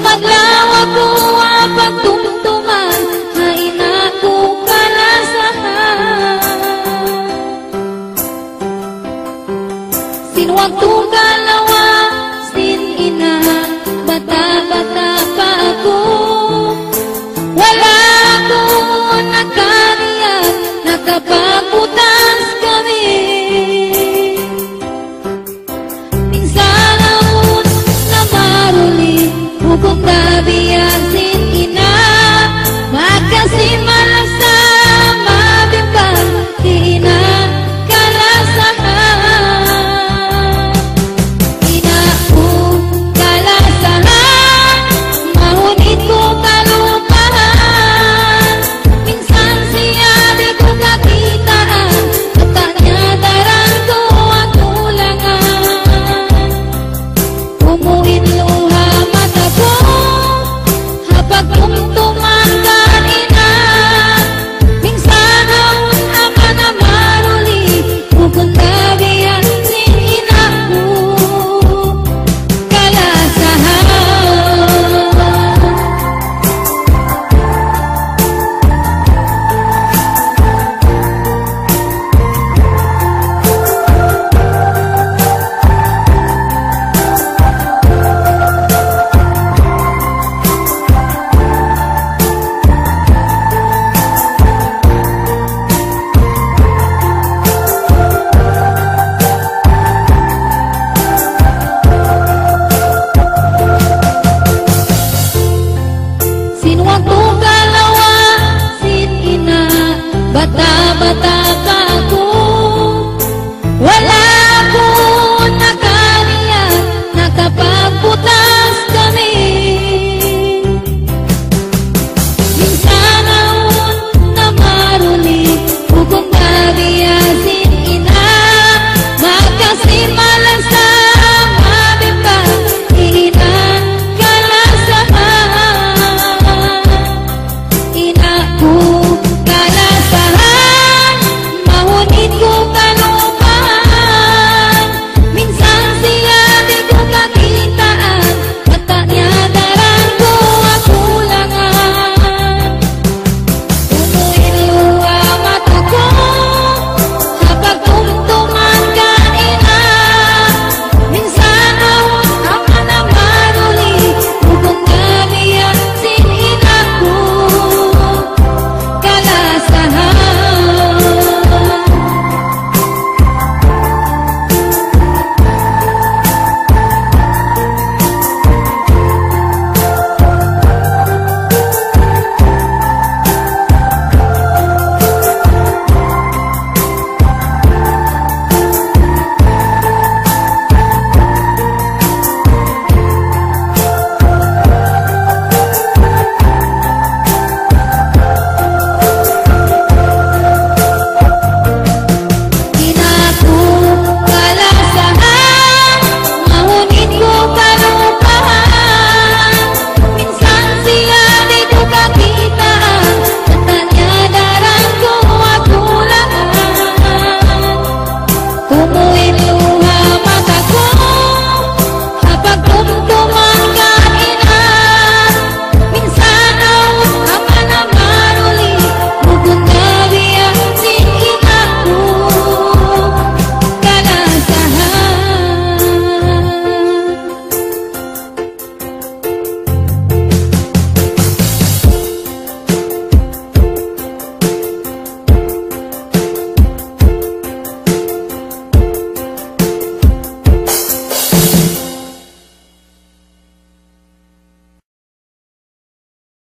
Sumadlaw ako ang pagtungtungan Hain ako kalasahan Sinuwag tugalawa Minsan ako